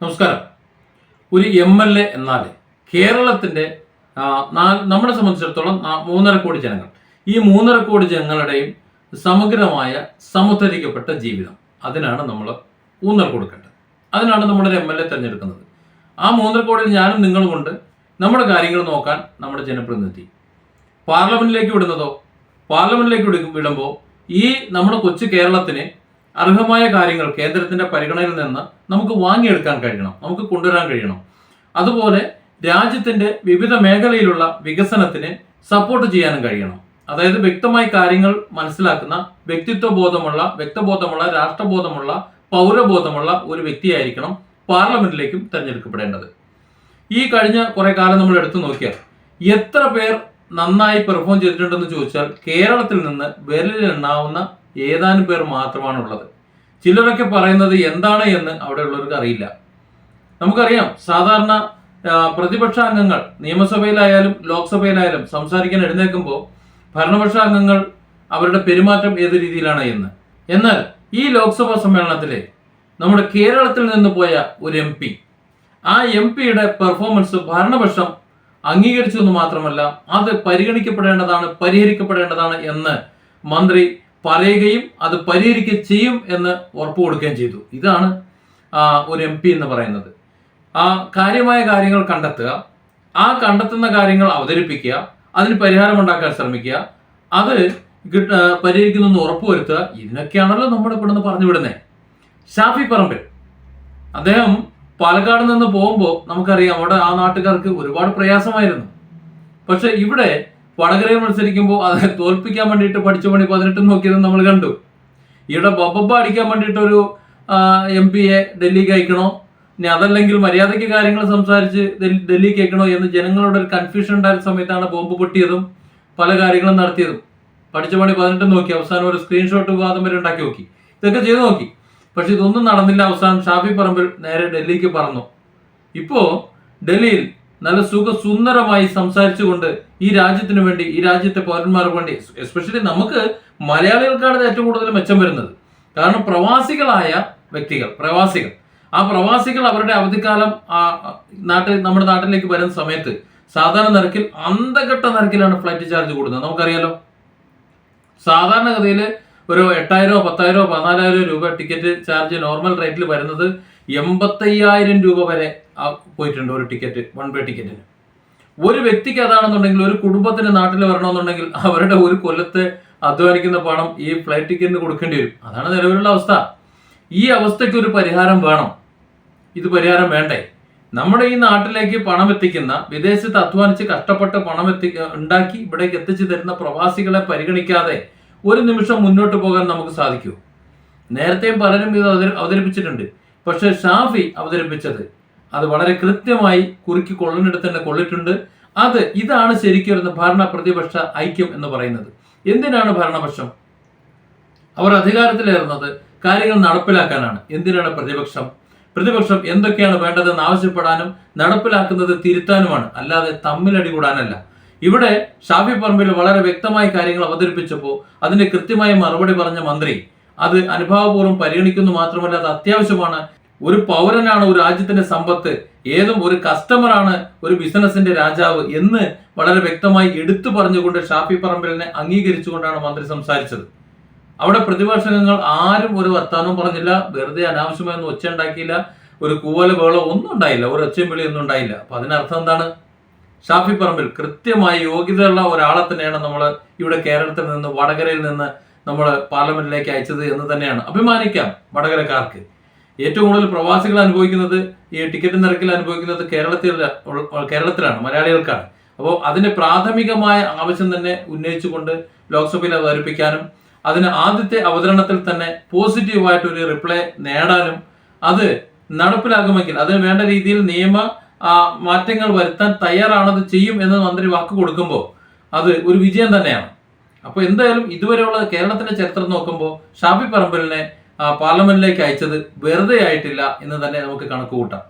നമസ്കാരം. ഒരു M L A എന്നാൽ കേരളത്തിന്റെ നമ്മളെ സംബന്ധിച്ചിടത്തോളം മൂന്നര കോടി ജനങ്ങൾ. ഈ മൂന്നര കോടി ജനങ്ങളുടെയും സമഗ്രമായ സമുദ്ധരിക്കപ്പെട്ട ജീവിതം. അതിനാണ് നമ്മൾ ഊന്നൽ കൊടുക്കേണ്ടത്. അതിനാണ് നമ്മളൊരു എം എൽ എ തിരഞ്ഞെടുക്കുന്നത്. ആ മൂന്നര കോടിയിൽ ഞാനും കൊണ്ട് നമ്മുടെ കാര്യങ്ങൾ നോക്കാൻ നമ്മുടെ ജനപ്രതിനിധി. പാർലമെന്റിലേക്ക് വിടുന്നതോ പാർലമെന്റിലേക്ക് വിടും വിടുമ്പോൾ ഈ നമ്മുടെ കൊച്ചു കേരളത്തിന് അർഹമായ കാര്യങ്ങൾ കേന്ദ്രത്തിന്റെ പരിഗണനയിൽ നിന്ന് നമുക്ക് വാങ്ങിയെടുക്കാൻ കഴിയണം നമുക്ക് കൊണ്ടുവരാൻ കഴിയണം. അതുപോലെ രാജ്യത്തിന്റെ വിവിധ മേഖലയിലുള്ള വികസനത്തിന് സപ്പോർട്ട് ചെയ്യാനും കഴിയണം. അതായത് വ്യക്തമായി കാര്യങ്ങൾ മനസ്സിലാക്കുന്ന വ്യക്തിത്വ ബോധമുള്ള വ്യക്തബോധമുള്ള രാഷ്ട്രബോധമുള്ള പൗരബോധമുള്ള ഒരു വ്യക്തിയായിരിക്കണം പാർലമെന്റിലേക്കും തെരഞ്ഞെടുക്കപ്പെടേണ്ടത്. ഈ കഴിഞ്ഞ കുറെ കാലം നമ്മൾ എടുത്തു നോക്കിയാൽ എത്ര പേർ നന്നായി പെർഫോം ചെയ്തിട്ടുണ്ടെന്ന് ചോദിച്ചാൽ കേരളത്തിൽ നിന്ന് വിരലിലെണ്ണാവുന്ന ഏതാനും പേർ മാത്രമാണ് ഉള്ളത് ചിലരൊക്കെ പറയുന്നത് എന്താണ് എന്ന് അവിടെ ഉള്ളവർക്ക് അറിയില്ല. നമുക്കറിയാം സാധാരണ പ്രതിപക്ഷ അംഗങ്ങൾ നിയമസഭയിലായാലും ലോക്സഭയിലായാലും സംസാരിക്കാൻ എഴുന്നേൽക്കുമ്പോൾ ഭരണപക്ഷ അംഗങ്ങൾ അവരുടെ പെരുമാറ്റം ഏത് രീതിയിലാണ് എന്ന്. എന്നാൽ ഈ ലോക്സഭാ സമ്മേളനത്തിലെ നമ്മുടെ കേരളത്തിൽ നിന്ന് പോയ ഒരു എം പി ആ എം പിയുടെ പെർഫോമൻസ് ഭരണപക്ഷം അംഗീകരിച്ചു എന്ന് മാത്രമല്ല അത് പരിഗണിക്കപ്പെടേണ്ടതാണ് പരിഹരിക്കപ്പെടേണ്ടതാണ് എന്ന് മന്ത്രി പറയുകയും അത് പരിഹരിക്കുകയും ചെയ്യും എന്ന് ഉറപ്പു കൊടുക്കുകയും ചെയ്തു. ഇതാണ് ഒരു എം പി എന്ന് പറയുന്നത്. ആ കാര്യമായ കാര്യങ്ങൾ കണ്ടെത്തുക ആ കണ്ടെത്തുന്ന കാര്യങ്ങൾ അവതരിപ്പിക്കുക അതിന് പരിഹാരം ഉണ്ടാക്കാൻ ശ്രമിക്കുക അത് പരിഹരിക്കുന്ന എന്ന് ഉറപ്പുവരുത്തുക ഇതിനൊക്കെയാണല്ലോ നമ്മൾ ഇവിടുന്ന് പറഞ്ഞു വിടുന്നത് ഷാഫി പറമ്പിൽ അദ്ദേഹം പാലക്കാട് നിന്ന് പോകുമ്പോൾ നമുക്കറിയാം അവിടെ ആ നാട്ടുകാർക്ക് ഒരുപാട് പ്രയാസമായിരുന്നു. പക്ഷെ ഇവിടെ വടകരയിൽ മത്സരിക്കുമ്പോൾ അത് തോൽപ്പിക്കാൻ വേണ്ടിയിട്ട് പഠിച്ച പണി പതിനെട്ട് നോക്കിയത് നമ്മൾ കണ്ടു. ഇവിടെ ബൊബബ അടിക്കാൻ വേണ്ടിയിട്ടൊരു എം പിയെ ഡൽഹിക്ക് അയക്കണോ? ഇനി അതല്ലെങ്കിൽ മര്യാദയ്ക്ക് കാര്യങ്ങൾ സംസാരിച്ച് ഡൽഹി ഡൽഹിക്ക് അയക്കണോ എന്ന് ജനങ്ങളുടെ ഒരു കൺഫ്യൂഷൻ ഉണ്ടായ സമയത്താണ് ബോംബ് പൊട്ടിയതും പല കാര്യങ്ങളും നടത്തിയതും. പഠിച്ച പണി പതിനെട്ട് നോക്കി അവസാനം ഒരു സ്ക്രീൻഷോട്ട് വിവാദം വരെ ഉണ്ടാക്കി നോക്കി. ഇതൊക്കെ ചെയ്തു നോക്കി. പക്ഷെ ഇതൊന്നും നടന്നില്ല. അവസാനം ഷാഫി പറമ്പിൽ നേരെ ഡൽഹിക്ക് പറന്നു. ഇപ്പോ ഡൽഹിയിൽ നല്ല സുഖ സുന്ദരമായി സംസാരിച്ചുകൊണ്ട് ഈ രാജ്യത്തിന് വേണ്ടി ഈ രാജ്യത്തെ പൗരന്മാർക്ക് വേണ്ടി എസ്പെഷ്യലി നമുക്ക് മലയാളികൾക്കാണ് ഏറ്റവും കൂടുതൽ മെച്ചം വരുന്നത്. കാരണം പ്രവാസികളായ വ്യക്തികൾ പ്രവാസികൾ. ആ പ്രവാസികൾ അവരുടെ അവധിക്കാലം നാട്ടിൽ നമ്മുടെ നാട്ടിലേക്ക് വരുന്ന സമയത്ത് സാധാരണ നിരക്കിൽ അന്തഘട്ട നിരക്കിലാണ് ഫ്ലൈറ്റ് ചാർജ് കൂടുന്നത്. നമുക്കറിയാലോ? സാധാരണഗതിയിൽ ഒരു എട്ടായിരമോ പത്തായിരമോ പതിനാലായിരം രൂപ ടിക്കറ്റ് ചാർജ് നോർമൽ റേറ്റിൽ വരുന്നത് എൺപത്തയ്യായിരം രൂപ വരെ പോയിട്ടുണ്ട് ഒരു ടിക്കറ്റ് വൺ വേ ടിക്കറ്റിന് ഒരു വ്യക്തിക്ക് അതാണെന്നുണ്ടെങ്കിൽ ഒരു കുടുംബത്തിന് നാട്ടിൽ വരണമെന്നുണ്ടെങ്കിൽ അവരുടെ ഒരു കൊല്ലത്തെ അധ്വാനിക്കുന്ന പണം ഈ ഫ്ലൈറ്റ് ടിക്കറ്റിന് കൊടുക്കേണ്ടി വരും. അതാണ് നിലവിലുള്ള അവസ്ഥ. ഈ അവസ്ഥയ്ക്ക് ഒരു പരിഹാരം വേണം. ഇത് പരിഹാരം വേണ്ടേ? നമ്മുടെ ഈ നാട്ടിലേക്ക് പണം എത്തിക്കുന്ന വിദേശത്ത് അധ്വാനിച്ച് കഷ്ടപ്പെട്ട് പണം എത്തി ഉണ്ടാക്കി ഇവിടേക്ക് എത്തിച്ചു തരുന്ന പ്രവാസികളെ പരിഗണിക്കാതെ ഒരു നിമിഷം മുന്നോട്ട് പോകാൻ നമുക്ക് സാധിക്കൂ. നേരത്തെയും പലരും ഇത് അവതരി- അവതരിപ്പിച്ചിട്ടുണ്ട്. പക്ഷെ ഷാഫി അവതരിപ്പിച്ചത് അത് വളരെ കൃത്യമായി കുറുക്കി കൊള്ളിനെടുത്ത് തന്നെ കൊള്ളിട്ടുണ്ട്. അത് ഇതാണ് ശരിക്കും ഭരണ പ്രതിപക്ഷ ഐക്യം എന്ന് പറയുന്നത്. എന്തിനാണ് ഭരണപക്ഷം? അവർ അധികാരത്തിലേറുന്നത് കാര്യങ്ങൾ നടപ്പിലാക്കാനാണ്. എന്തിനാണ് പ്രതിപക്ഷം? പ്രതിപക്ഷം എന്തൊക്കെയാണ് വേണ്ടതെന്ന് ആവശ്യപ്പെടാനും നടപ്പിലാക്കുന്നത് തിരുത്താനുമാണ്. അല്ലാതെ തമ്മിലടി കൂടാനല്ല. ഇവിടെ ഷാഫി പറമ്പിൽ വളരെ വ്യക്തമായ കാര്യങ്ങൾ അവതരിപ്പിച്ചപ്പോൾ അതിന് കൃത്യമായ മറുപടി പറഞ്ഞ മന്ത്രി അത് അനുഭാവപൂർവം പരിഗണിക്കുന്നു മാത്രമല്ല അത് അത്യാവശ്യമാണ്. ഒരു പൗരനാണ് ഒരു രാജ്യത്തിന്റെ സമ്പത്ത് ഏതും ഒരു കസ്റ്റമറാണ് ഒരു ബിസിനസിന്റെ രാജാവ് എന്ന് വളരെ വ്യക്തമായി എടുത്തു പറഞ്ഞുകൊണ്ട് ഷാഫി പറമ്പിലിനെ അംഗീകരിച്ചുകൊണ്ടാണ് മന്ത്രി സംസാരിച്ചത്. അവിടെ പ്രതിപക്ഷങ്ങൾ ആരും ഒരു വർത്താനവും പറഞ്ഞില്ല വെറുതെ അനാവശ്യമായൊന്നും ഒച്ച ഉണ്ടാക്കിയില്ല ഒരു കൂവല ബഹളം ഒന്നും ഉണ്ടായില്ല ഒരു ഒച്ചയും വിളിയൊന്നും ഉണ്ടായില്ല. അപ്പൊ അതിനർത്ഥം എന്താണ്? ഷാഫി പറമ്പിൽ കൃത്യമായി യോഗ്യതയുള്ള ഒരാളെ തന്നെയാണ് നമ്മൾ ഇവിടെ കേരളത്തിൽ നിന്ന് വടകരയിൽ നിന്ന് നമ്മൾ പാർലമെന്റിലേക്ക് അയച്ചത് എന്ന് തന്നെയാണ്. അഭിമാനിക്കാം വടകരക്കാർക്ക്. ഏറ്റവും കൂടുതൽ പ്രവാസികൾ അനുഭവിക്കുന്നത് ഈ ടിക്കറ്റ് നിരക്കിൽ അനുഭവിക്കുന്നത് കേരളത്തിൽ കേരളത്തിലാണ് മലയാളികൾക്കാണ്. അപ്പോൾ അതിന് പ്രാഥമികമായ ആവശ്യം തന്നെ ഉന്നയിച്ചുകൊണ്ട് ലോക്സഭയിൽ അവതരിപ്പിക്കാനും അതിന് ആദ്യത്തെ അവതരണത്തിൽ തന്നെ പോസിറ്റീവായിട്ട് ഒരു റിപ്ലൈ നേടാനും അത് നടപ്പിലാകുമെങ്കിൽ അതിന് വേണ്ട രീതിയിൽ നിയമ മാറ്റങ്ങൾ വരുത്താൻ തയ്യാറാണത് ചെയ്യും എന്ന് മന്ത്രി വാക്ക് കൊടുക്കുമ്പോൾ അത് ഒരു വിജയം തന്നെയാണ്. അപ്പോൾ എന്തായാലും ഇതുവരെയുള്ള കേരളത്തിന്റെ ചരിത്രം നോക്കുമ്പോൾ ഷാഫി പറമ്പലിനെ പാർലമെന്റിലേക്ക് അയച്ചത് വെറുതെ ആയിട്ടില്ല എന്ന് തന്നെ നമുക്ക് കണക്ക് കൂട്ടാം